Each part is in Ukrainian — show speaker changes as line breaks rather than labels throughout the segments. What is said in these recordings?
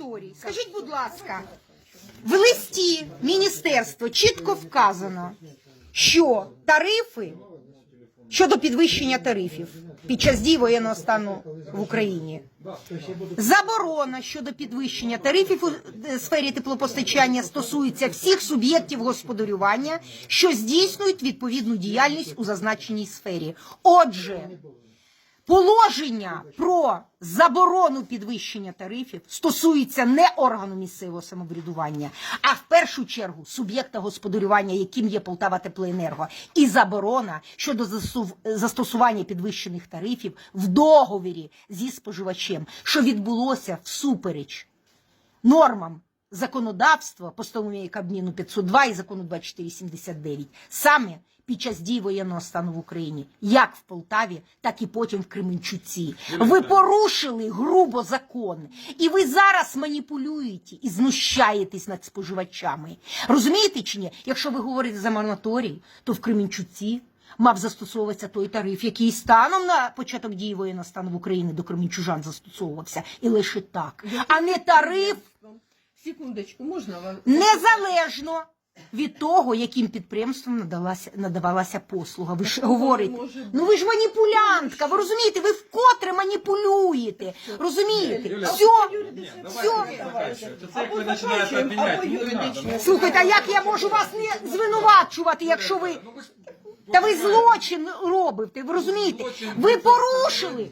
мораторій. Скажіть, будь ласка, в листі міністерства чітко вказано, що тарифи щодо підвищення тарифів під час дії воєнного стану в Україні. Заборона щодо підвищення тарифів у е, сфері теплопостачання стосується всіх суб'єктів господарювання, що здійснюють відповідну діяльність у зазначеній сфері. Отже, Положення про заборону підвищення тарифів стосується не органу місцевого самоврядування, а в першу чергу суб'єкта господарювання, яким є Полтава Теплоенерго, і заборона щодо застосування підвищених тарифів в договірі зі споживачем, що відбулося всупереч нормам законодавства, постанові Кабміну 502 і закону 2479, саме під час дії воєнного стану в Україні, як в Полтаві, так і потім в Кременчуці. Ви порушили грубо закон, і ви зараз маніпулюєте і знущаєтесь над споживачами. Розумієте чи ні? Якщо ви говорите за мораторій, то в Кременчуці мав застосовуватися той тариф, який станом на початок дії воєнного стану в Україні до кременчужан застосовувався, і лише так, а не тариф
Секундочку, можна вам?
незалежно від того, яким підприємством надалася надавалася послуга. Ви ж говорите,
може
ну ви ж маніпулянтка. Ви розумієте, ви вкотре маніпулюєте. Розумієте? Все, все.
Це як ви починаєте обміняти. Ну, надо.
Слухайте, а як я можу вас не звинувачувати, якщо ви. Та ви злочин робите, ви розумієте? Ви порушили.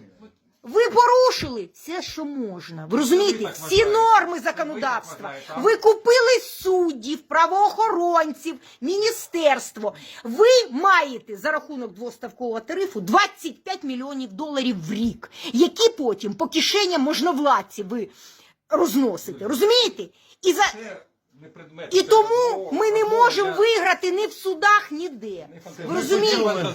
Ви порушили все, що можна. Ви розумієте? Всі норми законодавства. Ви купили суддів, правоохоронців, міністерство. Ви маєте за рахунок двоставкового тарифу 25 мільйонів доларів в рік, які потім по кишеням можновладці ви розносите. Розумієте? І за і тому ми не можемо виграти ні в судах, ніде. Ви розумієте?